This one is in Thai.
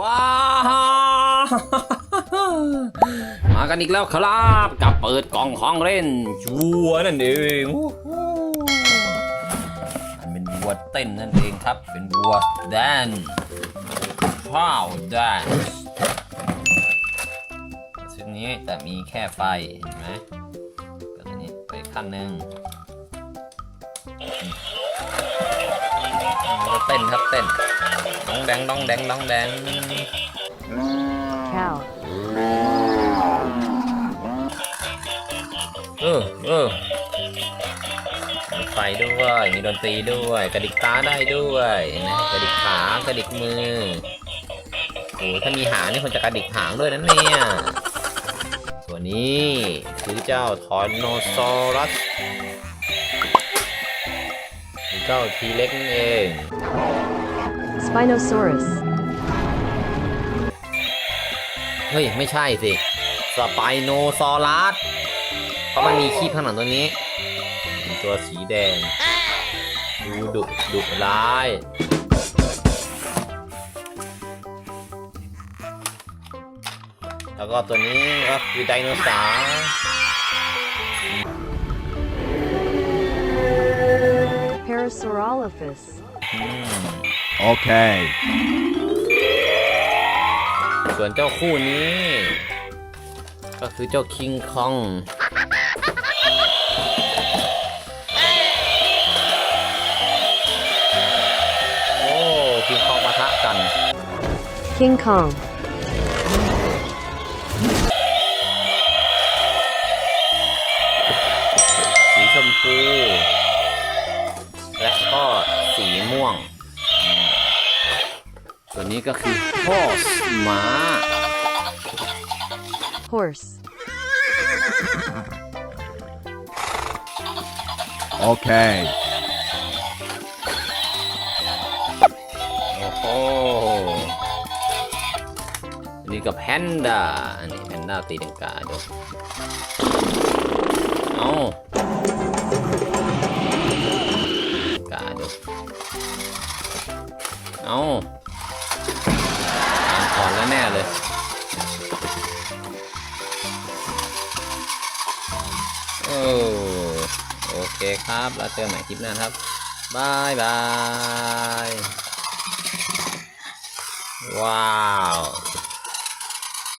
ว้ามากันอีกแล้วครับกับเปิดกล่องของเล่นชัวนั่นเองมันเป็นวัวเต้นนั่นเองครับเป็นวัวแดนข้าวแดนซึ่งนี้แต่มีแค่ไฟเห็นไหมก็ตัวนี้ไปข้างหนึ่งเต้นครับเต้น ดองแดงดองแดงดองแดง cow, เออเออมีไฟด้วย มีดนตรีด้วย กระดิกตาได้ด้วยนะกระดิกขากระดิกมือโอ้ถ้ามีหางนี่คนจะกระดิกหางด้วยนะเนี่ยตัวนี้คือเจ้าทอนโนซอรัสคือเจ้าทีเล็กนั่นเอง Spinosaurus, เฮ้ย ไม่ใช่สิ สไปโนซอรัสเพราะมันมีขี้ข้างหลังตัวนี้เป็นตัวสีแดง ดูดุดุร้าย แล้วก็ตัวนี้ก็คือไดโนเสาร์ Parasaurolophus, อืม Okay. ส่ วนเจ้าคู่นี้ ก็คือเจ้าคิงคอง โอ้ คิงคองปะทะกัน King Kong, ม่วงอืมส่วนนี้ก็คือ horse ม้า horse, Okay. โอ้โหอันนี้ก็แพนด้าอันนี้แพนด้าตีดังกาดูเอา เอาอ่านก่อนแล้วแน่เลยโอ้โอเคครับแล้วเจอกันใหม่คลิปหน้าครับบายบาย ว้าว